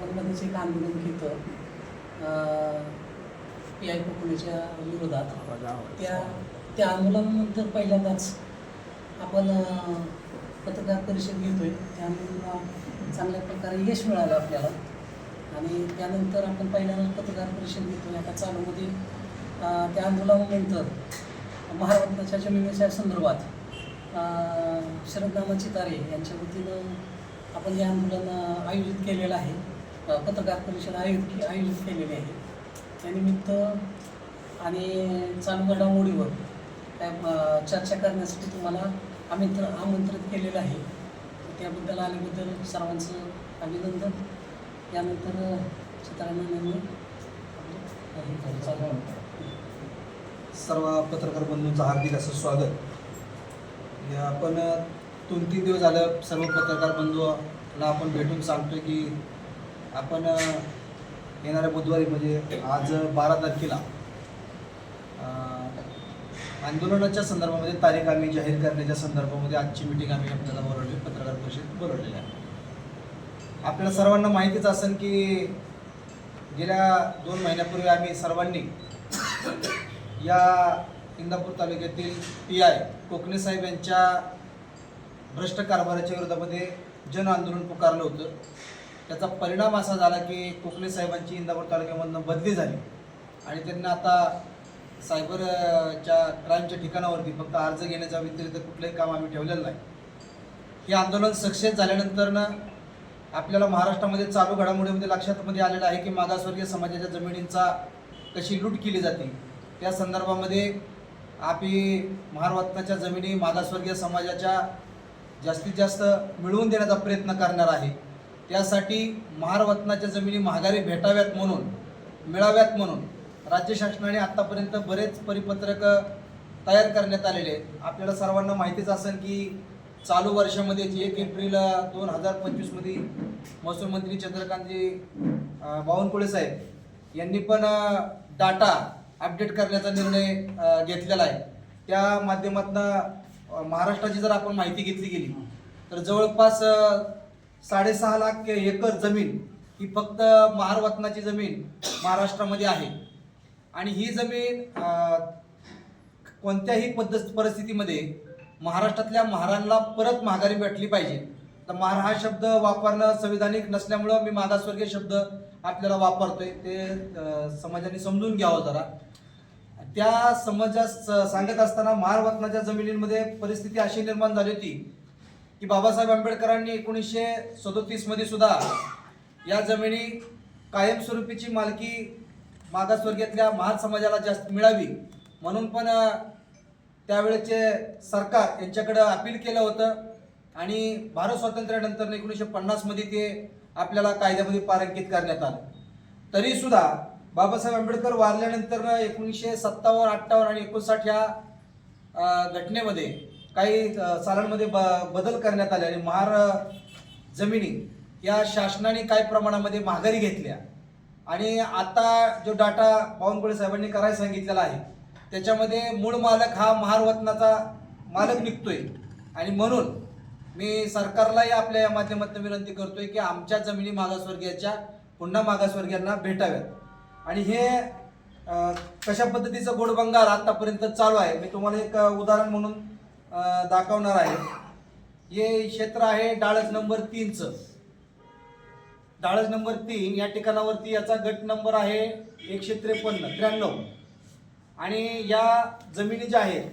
आपण मध्येच एक आंदोलन केलं पी आय कोकणीच्या विरोधात. त्या त्या आंदोलनानंतर पहिल्यांदाच आपण पत्रकार परिषद घेतोय. त्यामुळे चांगल्या प्रकारे यश मिळालं आपल्याला. आणि त्यानंतर आपण पहिल्यांदाच पत्रकार परिषद घेतोय. आता चालूमध्ये त्या आंदोलनानंतर महाराष्ट्राच्या जमिनीच्या संदर्भात शरद नामाची तारे यांच्या वतीनं आपण हे आंदोलन आयोजित केलेलं आहे. पत्रकार परिषद आयोजित आयोजित केलेली आहे. त्यानिमित्त आणि चालू घडामोडीवर चर्चा करण्यासाठी तुम्हाला आमित्र आमंत्रित केलेलं आहे. त्याबद्दल आल्याबद्दल सर्वांचं अभिनंदन. यानंतर सीतारामन सर्व पत्रकार बंधूंचं हार्दिक असं स्वागत. आपण दोन तीन दिवस झालं सर्व पत्रकार बंधूला आपण भेटून सांगतोय की आपण येणाऱ्या बुधवारी म्हणजे आज बारा तारखेला आंदोलनाच्या संदर्भामध्ये तारीख आम्ही जाहीर करण्याच्या संदर्भामध्ये आजची मिटिंग आम्ही आपल्याला बोलवली पत्रकार परिषद बोलवलेली आहे. आपल्याला सर्वांना माहितीच असेल की गेल्या दोन महिन्यापूर्वी आम्ही सर्वांनी या इंदापूर तालुक्यातील पी आय कोकणे साहेब यांच्या भ्रष्ट कारभाराच्या विरोधामध्ये जन आंदोलन पुकारलं होतं. त्याचा परिणाम असा झाला की कोकणे साहेबांची इंदापूर तालुक्यामधनं बदली झाली. आणि त्यांना आता सायबरच्या क्राईमच्या ठिकाणावरती फक्त अर्ज घेण्याच्या व्यतिरिक्त कुठलंही काम आम्ही ठेवलेलं नाही. हे आंदोलन सक्सेस झाल्यानंतरनं आपल्याला महाराष्ट्रामध्ये चालू घडामोडीमध्ये लक्षातमध्ये आलेलं आहे की मागासवर्गीय समाजाच्या जमिनींचा कशी लूट केली जाते. त्या संदर्भामध्ये आपली महारत्नाच्या जमिनी मागासवर्गीय समाजाच्या जास्तीत जास्त मिळवून देण्याचा प्रयत्न करणार आहे. त्यासाठी महारत्नाच्या जमिनी महागारी भेटाव्यात म्हणून मिळाव्यात म्हणून राज्य शासनाने आत्तापर्यंत बरेच परिपत्रक तयार करण्यात आलेले आहेत. आपल्याला सर्वांना माहितीच असेल की चालू वर्षामध्ये एक एप्रिल दोन हजार पंचवीसमध्ये महसूल मंत्री चंद्रकांतजी बावनकुळे साहेब यांनी पण डाटा अपडेट करण्याचा निर्णय घेतलेला आहे. त्या माध्यमातून महाराष्ट्राची जर आपण माहिती घेतली गेली तर जवळपास साडेसहा लाख एकर जमीन ही फक्त महारवतनाची जमीन महाराष्ट्रामध्ये आहे. आणि ही जमीन कोणत्याही पद्धत परिस्थितीमध्ये महाराष्ट्रातल्या महारांना परत माघारी भेटली पाहिजे. तर महार हा शब्द वापरणं संविधानिक नसल्यामुळं मी मागासवर्गीय शब्द आपल्याला वापरतोय. ते समाजाने समजून घ्यावं जरा. त्या समाजास सांगत असताना महारवतनाच्या जमिनींमध्ये परिस्थिती अशी निर्माण झाली होती की बाबासाहेब आंबेडकरांनी एकोणीसशे सदोतीसमध्ये सुद्धा या जमिनी कायमस्वरूपीची मालकी मागासवर्गीयातल्या महार समाजाला जास्त मिळावी म्हणून पण त्यावेळेचे सरकार यांच्याकडं अपील केलं होतं आणि भारत स्वातंत्र्यानंतर एकोणीसशे पन्नासमध्ये ते आपल्याला कायद्यामध्ये पारंकित करण्यात आलं. तरीसुद्धा बाबासाहेब आंबेडकर वारल्यानंतर एकोणीसशे सत्तावन्न अठ्ठावन्न आणि एकोणसाठ या घटनेमध्ये काही सालांमध्ये ब बदल करण्यात आले आणि महार जमिनी या शासनाने काही प्रमाणामध्ये माघारी घेतल्या. आणि आता जो डाटा बावनकुळे साहेबांनी करायला सांगितलेला आहे त्याच्यामध्ये मूळ मालक हा महारवतनाचा मालक निघतोय. आणि म्हणून मी सरकारलाही आपल्या या माध्यमातून विनंती करतोय की आमच्या जमिनी मागासवर्गीयाच्या पुन्हा मागासवर्गीयांना भेटाव्यात. आणि हे कशा पद्धतीचं गोडबंगाल आतापर्यंत चालू आहे मी तुम्हाला एक उदाहरण म्हणून दाखवणार आहे. हे क्षेत्र आहे डाळज नंबर तीनचं. डाळज नंबर तीन या ठिकाणावरती याचा गट नंबर आहे एकशे त्रेपन्न त्र्याण्णव. आणि या जमिनी ज्या आहेत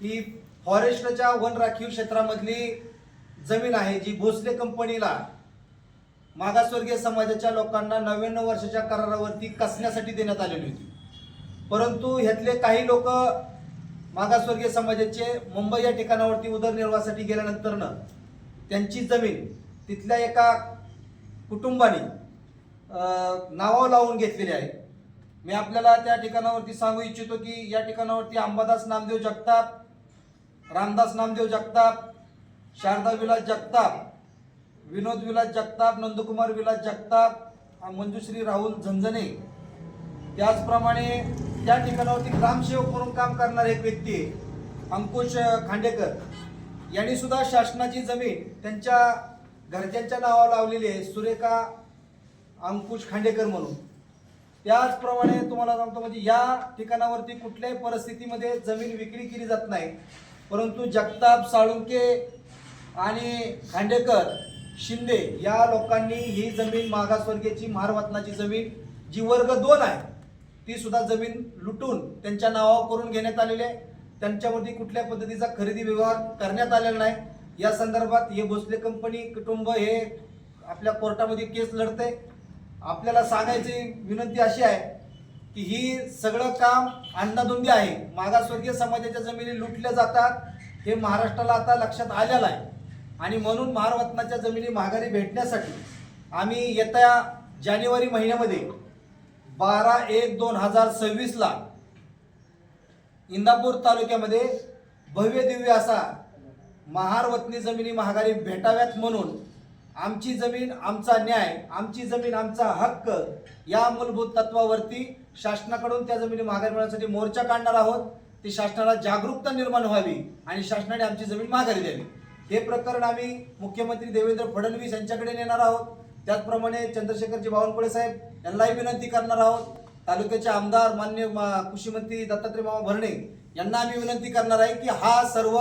ती फॉरेस्टच्या वन राखीव क्षेत्रामधली जमीन आहे जी भोसले कंपनीला मागासवर्गीय समाजाच्या लोकांना नव्याण्णव वर्षाच्या करारावरती कसण्यासाठी देण्यात आलेली होती. परंतु ह्यातले काही लोक मागासवर्गीय समाजाचे मुंबई या ठिकाणावरती उदरनिर्वाहासाठी गेल्यानंतरनं त्यांची जमीन तिथल्या एका कुटुंबाने अं, नावावर लावून घेतलेली आहे. मी आपल्याला त्या ठिकाणावरती सांगू इच्छितो की या ठिकाणावरती अंबादास नामदेव जगताप रामदास नामदेव जगताप शारदा विलास जगताप विनोद विलास जगताप नंदकुमार विलास जगताप मंजुश्री राहुल झंझने त्याचप्रमाणे त्या ठिकाणावरती ग्रामसेवक म्हणून काम करणारा एक व्यक्ती अंकुश खांडेकर यांनी सुद्धा शासनाची जमीन त्यांच्या घरच्यांच्या नावावर लावलेली आहे सुरेखा अंकुश खांडेकर म्हणून. त्याचप्रमाणे तुम्हाला सांगतो म्हणजे या ठिकाणावरती कुठल्याही परिस्थितीमध्ये जमीन विक्री केली जात नाही. परंतु जगताप साळुंके आणि खांडेकर शिंदे या लोकांनी ही जमीन मागासवर्गीयची महारवतनाची जमीन जी वर्ग दोन आहे ती सुद्धा जमीन लुटून त्यांच्या नावावर करून घेण्यात आलेली आहे. त्यांच्यावरती कुठल्या पद्धतीचा खरेदी व्यवहार करण्यात आलेला नाही. या संदर्भात हे भोसले कंपनी कुटुंब हे आपल्या कोर्टामध्ये केस लढते. आपल्याला सांगायची विनंती अशी आहे की ही सगळं काम अंधाधुंदी आहे. मागासवर्गीय समाजाच्या जमिनी लुटल्या जातात. हे महाराष्ट्राला आता लक्षात आलेलं आहे. आणि म्हणून महारत्नाच्या जमिनी माघारी भेटण्यासाठी आम्ही येत्या जानेवारी महिन्यामध्ये बारा एक दोन हजार सव्वीसला इंदापूर तालुक्यामध्ये भव्य दिव्य असा महारवतनी जमिनी महागारी भेटाव्यात म्हणून आमची जमीन आमचा न्याय आमची जमीन आमचा हक्क या मूलभूत तत्वावरती शासनाकडून त्या जमिनी महागारी मिळण्यासाठी मोर्चा काढणार आहोत. ती शासनाला जागरूकता निर्माण व्हावी आणि शासनाने आमची जमीन माघारी द्यावी. हे प्रकरण आम्ही मुख्यमंत्री देवेंद्र फडणवीस यांच्याकडे नेणार आहोत. त्याचप्रमाणे चंद्रशेखरजी बावनकुळे साहेब यांनाही विनंती करणार आहोत. तालुक्याचे आमदार मान्य मा- कृषीमंत्री दत्तात्रय मामा भरणे यांना आम्ही विनंती करणार आहे की हा सर्व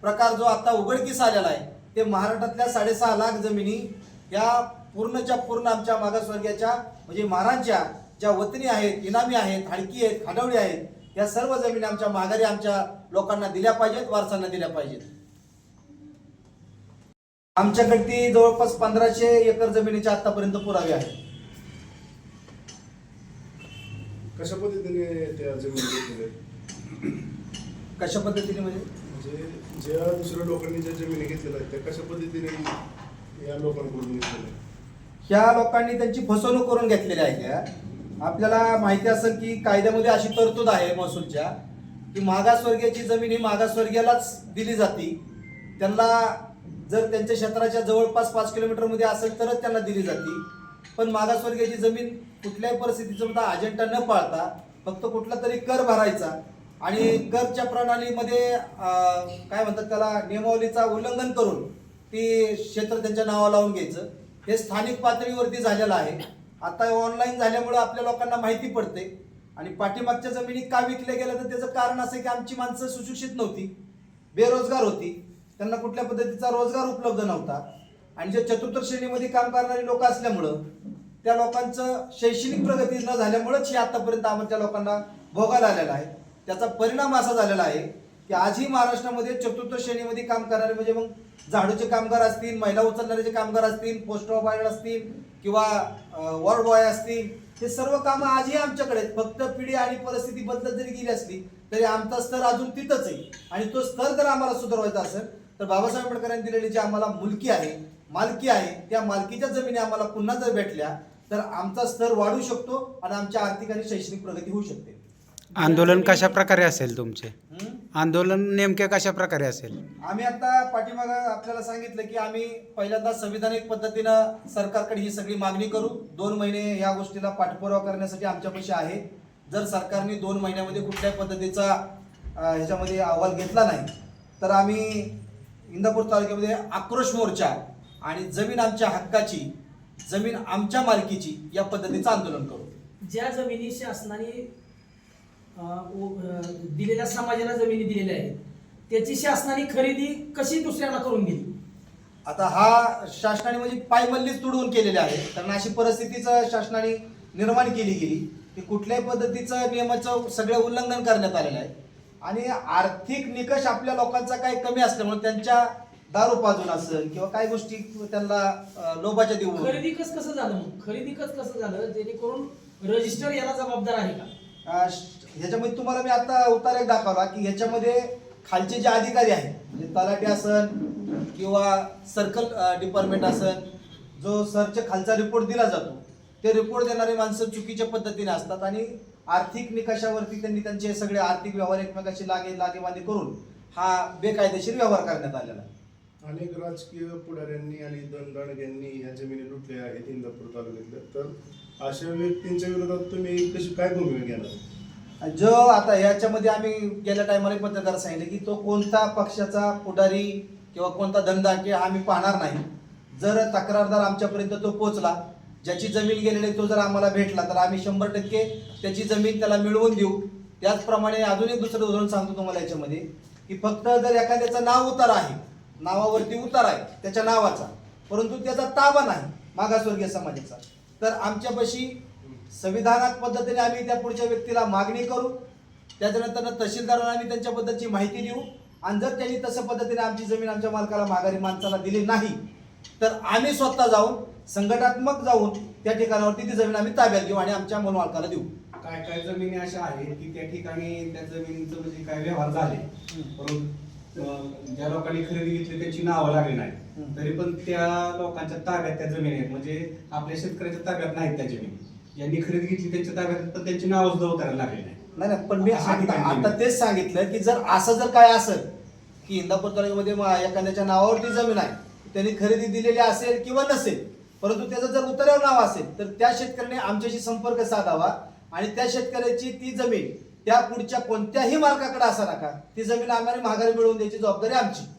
प्रकार जो आता उघडकीस आलेला आहे ते महाराष्ट्रातल्या साडेसहा लाख जमिनी या पूर्णच्या पूर्ण आमच्या मागासवर्गीयाच्या म्हणजे महाराजच्या ज्या वतनी आहेत इनामी आहेत हाडकी आहेत खाडवडी आहेत या सर्व जमिनी आमच्या माघारी आमच्या लोकांना दिल्या पाहिजेत वारसांना दिल्या पाहिजेत. आमच्याकडे ती जवळपास पंधराशे एकर जमिनीचे आतापर्यंत पुरावे आहेत कशा पद्धतीने त्या जमिनी घेतलेल्या आहेत? कशा पद्धतीने म्हणजे म्हणजे ज्या दुसऱ्या लोकांनी ज्या जमिनी घेतलेल्या आहेत त्या कशा पद्धतीने या लोकांकडून घेतलेल्या आहेत? ह्या लोकांनी त्यांची फसवणूक करून घेतलेली आहे त्या आपल्याला माहिती असेल की कायद्यामध्ये अशी तरतूद आहे महसूलच्या की मागासवर्गीयाची जमीन ही मागासवर्गीयालाच दिली जाते त्यांना जर त्यांच्या क्षेत्राच्या जवळपास पाच किलोमीटरमध्ये असेल तरच त्यांना दिली जाते. पण मागासवर्गीयाची जमीन कुठल्याही परिस्थितीचं सुद्धा अजेंडा न पाळता फक्त कुठला तरी कर भरायचा आणि करच्या प्रणालीमध्ये काय म्हणतात त्याला नियमावलीचा उल्लंघन करून ती क्षेत्र त्यांच्या नावा लावून घ्यायचं. हे स्थानिक पातळीवरती झालेलं आहे. आता ऑनलाईन झाल्यामुळं आपल्या लोकांना माहिती पडते. आणि पाठीमागच्या जमिनी का विकल्या गेल्या तर त्याचं कारण असं की आमची माणसं सुशिक्षित नव्हती. बेरोजगार होती. त्यांना कुठल्या पद्धतीचा रोजगार उपलब्ध नव्हता. आणि जे चतुर्थ श्रेणीमध्ये काम करणारी लोक असल्यामुळं त्या लोकांचं शैक्षणिक प्रगती न झाल्यामुळेच हे आतापर्यंत आमच्या लोकांना भोगायला आलेला आहे. त्याचा परिणाम असा झालेला आहे की आजही महाराष्ट्रामध्ये चतुर्थ श्रेणीमध्ये काम करणारे म्हणजे मग झाडूचे कामगार असतील महिला उचलणारे कामगार असतील पोस्ट बॉय असतील किंवा वॉर्ड बॉय असतील हे सर्व कामं आजही आमच्याकडे आहेत. फक्त पिढी आणि परिस्थिती बदलत जरी गेली असली तरी आमचा स्तर अजून तिथंच आहे. आणि तो स्तर जर आम्हाला सुधारवायचा असेल तर बाबासाहेब आंबेडकरांनी दिलेली जी आम्हाला मुलकी आहे मालकी आहे त्या मालकीच्या जमिनी आम्हाला पुन्हा जर भेटल्या तर आमचा स्तर वाढू शकतो आणि आमच्या आर्थिक आणि शैक्षणिक प्रगती होऊ शकते. आंदोलन कशा प्रकारे असेल तुमचे? आंदोलन नेमके कशा प्रकारे असेल? आम्ही आता पाठीमाग आपल्याला सांगितलं की आम्ही पहिल्यांदा संविधानिक पद्धतीनं सरकारकडे ही सगळी मागणी करू. दोन महिने या गोष्टीला पाठपुरावा करण्यासाठी आमच्यापाशी आहे. जर सरकारने दोन महिन्यामध्ये कुठल्याही पद्धतीचा ह्याच्यामध्ये अहवाल घेतला नाही तर आम्ही इंदापूर तालुक्यामध्ये आक्रोश मोर्चा आणि जमीन आमच्या हक्काची जमीन आमच्या मालकीची या पद्धतीचं आंदोलन करू. ज्या जमिनी शासनाने दिलेल्या समाजाला जमिनी दिलेल्या आहेत त्याची शासनाने खरेदी कशी दुसऱ्यांना करून दिली? आता हा शासनाने म्हणजे पायमल्लीच तुडवून केलेले आहे. कारण अशी परिस्थितीचं शासनाने निर्माण केली गेली. की कुठल्याही पद्धतीचं नियमाचं सगळं उल्लंघन करण्यात आलेलं आहे. आणि आर्थिक निकष आपल्या लोकांचा काही कमी असल्यामुळे त्यांच्या दारू पाजून असेल किंवा काही गोष्टी त्यांना लोभाच्या देऊन. खरेदी कस कसं झालं मग? खरेदी कस कसं झालं? जेणेकरून रजिस्टर याला जबाबदार आहे का? ह्याच्यामध्ये तुम्हाला मी आता उतार एक दाखवला की ह्याच्यामध्ये खालचे जे अधिकारी आहेत म्हणजे तलाठी असन किंवा सर्कल डिपार्टमेंट असन जो सरच्या खालचा रिपोर्ट दिला जातो ते रिपोर्ट देणारे माणसं चुकीच्या पद्धतीने असतात आणि आर्थिक निकषावरती त्यांनी त्यांचे सगळे आर्थिक व्यवहार एकमेकाशी लागे लागेबांधे करून हा बेकायदेशीर व्यवहार करण्यात आलेला अनेक राजकीय पुढाऱ्यांनी आणि दंडाणग्यांनी या जमिनी लुटल्या आहेत इंदापूर तालुक्यातल्या. तर अशा व्यक्तींच्या विरोधात तुम्ही कशी काय भूमिका घेणार? जो आता ह्याच्यामध्ये आम्ही गेल्या टायमाला पत्रकार सांगितलं की तो कोणता पक्षाचा पुढारी किंवा कोणता धंदा की आम्ही पाहणार नाही. जर तक्रारदार आमच्यापर्यंत तो पोचला ज्याची जमीन गेलेली आहे तो जर आम्हाला भेटला तर आम्ही शंभर टक्के त्याची जमीन त्याला मिळवून देऊ. त्याचप्रमाणे अजून एक दुसरं उदाहरण सांगतो तुम्हाला याच्यामध्ये की फक्त जर एखाद्याचं नाव उतार आहे नावावरती उतार आहे त्याच्या नावाचा परंतु त्याचा ताबा नाही मागासवर्गीय समाजाचा तर आमच्यापाशी संविधानात पद्धतीने आम्ही त्या पुढच्या व्यक्तीला मागणी करू. त्याच्यानंतर तहसीलदारांना आम्ही त्यांच्याबद्दलची माहिती देऊ. आणि जर त्यांनी तसं पद्धतीने आमची जमीन आमच्या मालकाला माघारी माणसाला दिली नाही तर आम्ही स्वतः जाऊन संघटनात्मक जाऊन त्या ठिकाणावरती ती जमीन आम्ही ताब्यात घेऊ आणि आमच्या मूल मालकाला देऊ. काय काय जमिनी अशा आहेत की त्या ठिकाणी त्या जमिनीचं म्हणजे काय व्यवहार झाले? परंतु ज्या लोकांनी खरेदी घेतली त्यांची नावं लागली नाही. तरी पण त्या लोकांच्या ताब्यात त्या जमिनी आहेत. म्हणजे आपल्या शेतकऱ्याच्या ताब्यात नाहीत त्या जमिनी. ज्यांनी खरेदी घेतली त्यांच्या ताब्यात पण त्यांची नावं सुद्धा उतारायला लागली नाही नाही पण मी आता तेच सांगितलं की जर असं जर काय असेल की इंदापूर तालुक्यामध्ये एखाद्याच्या नावावरती जमीन आहे त्यांनी खरेदी दिलेली असेल किंवा नसेल परंतु त्याचं जर उतरावर नाव असेल तर त्या शेतकऱ्याने आमच्याशी संपर्क साधावा आणि त्या शेतकऱ्याची ती जमीन त्या पुढच्या कोणत्याही मालकाकडे असा नका. ती जमीन आम्हाला माघारी मिळवून द्यायची जबाबदारी आमची.